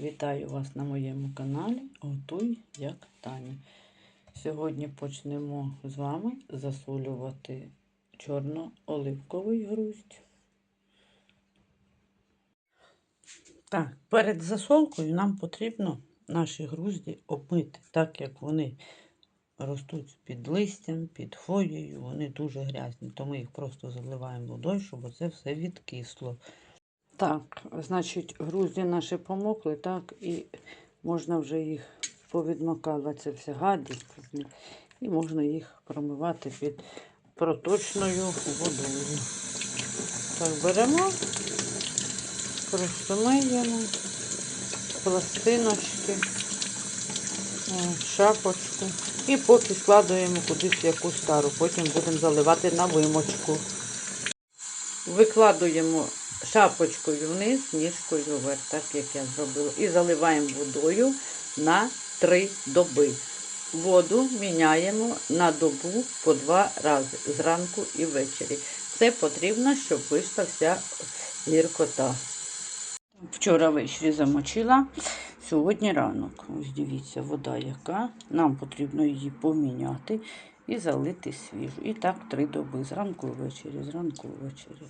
Вітаю вас на моєму каналі Готуй як Таня. Сьогодні почнемо з вами засолювати чорно-оливковий груздь. Так, перед засолкою нам потрібно наші грузді обмити, так як вони ростуть під листям, під хвоєю, вони дуже грязні, то ми їх просто заливаємо водою, щоб це все відкисло. Так, значить, грузді наші помокли, так, і можна вже їх повідмокала ця вся гадість. І можна їх промивати під проточною водою. Так, беремо, просто миємо пластиночки, о, шапочку. І поки складуємо кудись якусь стару, потім будемо заливати на вимочку. Викладуємо шапочкою вниз, ніжкою вверх, так як я зробила. І заливаємо водою на 3 доби. Воду міняємо на добу по два рази зранку і ввечері. Це потрібно, щоб вийшла вся гіркота. Вчора ввечері замочила, сьогодні ранок. Ось дивіться, вода яка. Нам потрібно її поміняти і залити свіжу. І так три доби. Зранку ввечері, зранку ввечері.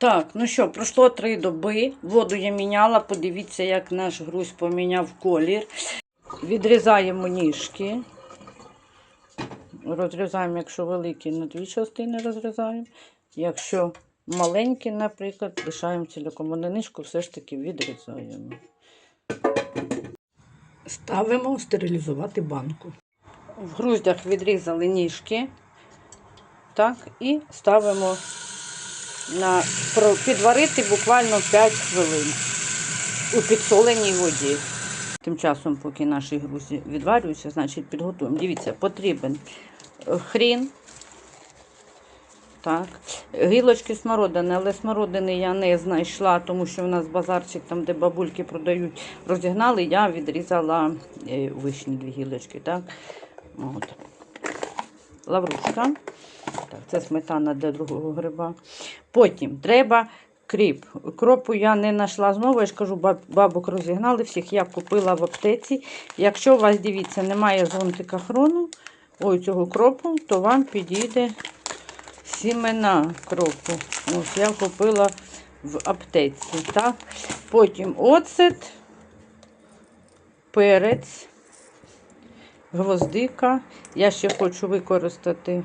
Так, ну що, пройшло три доби. Воду я міняла. Подивіться, як наш груз поміняв колір. Відрізаємо ніжки. Розрізаємо, якщо великі, на дві частини розрізаємо. Якщо маленькі, наприклад, лишаємо цілком. А нижку все ж таки відрізаємо. Ставимо стерилізувати банку. В груздях відрізали ніжки. Так, і ставимо на підварити буквально 5 хвилин у підсоленій воді. Тим часом, поки наші грузі відварюються, значить підготуємо. Дивіться, потрібен е, хрін. Так, гілочки смородини, але смородини я не знайшла, тому що в нас базарчик, там, де бабульки продають, розігнали, я відрізала е, вишні дві гілочки. Так? От. Лаврушка. Так, це сметана для другого гриба. Потім треба кріп. Кропу я не знайшла знову, я ж кажу, бабок розігнали всіх, я купила в аптеці. Якщо у вас, дивіться, немає зонтика хрону, ой, цього кропу, то вам підійде сімена кропу. Ось я купила в аптеці. Так? Потім оцет, перець, гвоздика. Я ще хочу використати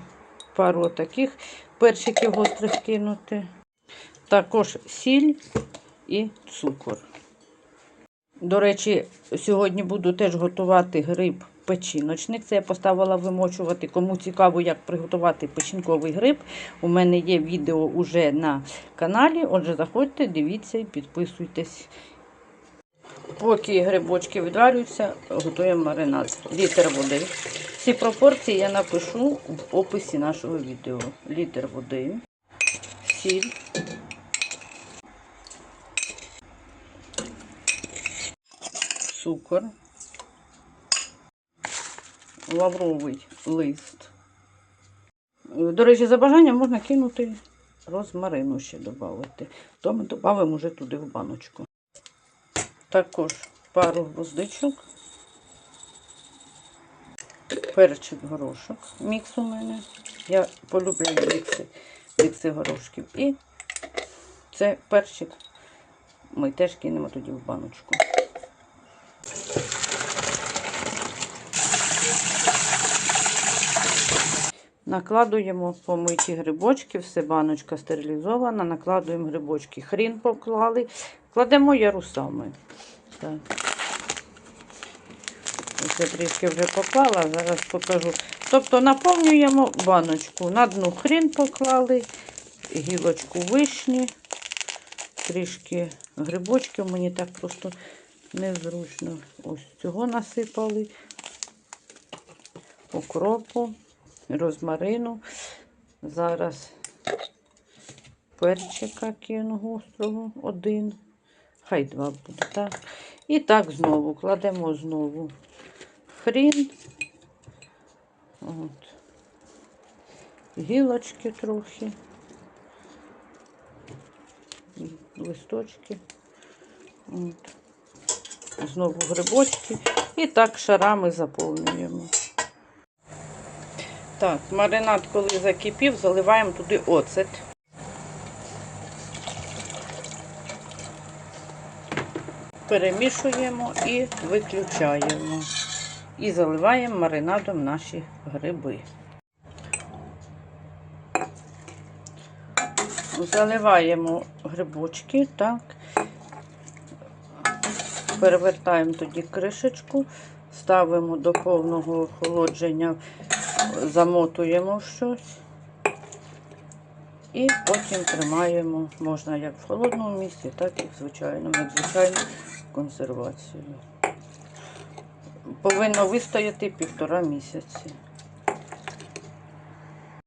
пару таких перчиків гострих кинути. Також сіль і цукор. До речі, сьогодні буду теж готувати гриб печіночник. Це я поставила вимочувати. Кому цікаво, як приготувати печінковий гриб. У мене є відео уже на каналі. Отже, заходьте, дивіться і підписуйтесь. Поки грибочки відварюються, готуємо маринад. Літр води. Всі пропорції я напишу в описі нашого відео. Літр води, сіль, цукор, лавровий лист. До речі, за бажанням можна кинути розмарину ще додати. То ми додамо вже туди в баночку. Також пару гвоздичок, перчик горошок. Мікс у мене. Я полюбляю мікси, мікси горошків. І це перчик ми теж кинемо тоді в баночку. Накладуємо помиті грибочки, все баночка стерилізована, накладуємо грибочки. Хрін поклали, кладемо ярусами. Так. Я трішки вже поклала, зараз покажу. Тобто наповнюємо баночку. На дну хрін поклали, гілочку вишні, трішки грибочків, мені так просто незручно. Ось цього насипали, укропу розмарину. Зараз перчика кину гострого один. Хай два буде, так. І так знову кладемо знову хрін. От. Гілочки трохи. Листочки. От. Знову грибочки. І так шарами заповнюємо. Так, маринад, коли закипів, заливаємо туди оцет. Перемішуємо і виключаємо. І заливаємо маринадом наші гриби. Заливаємо грибочки, так. Перевертаємо тоді кришечку, ставимо до повного охолодження, замотуємо щось. І потім тримаємо, можна як в холодному місці, так і в звичайному, як звичайну консервацію. Повинно вистояти півтора місяці.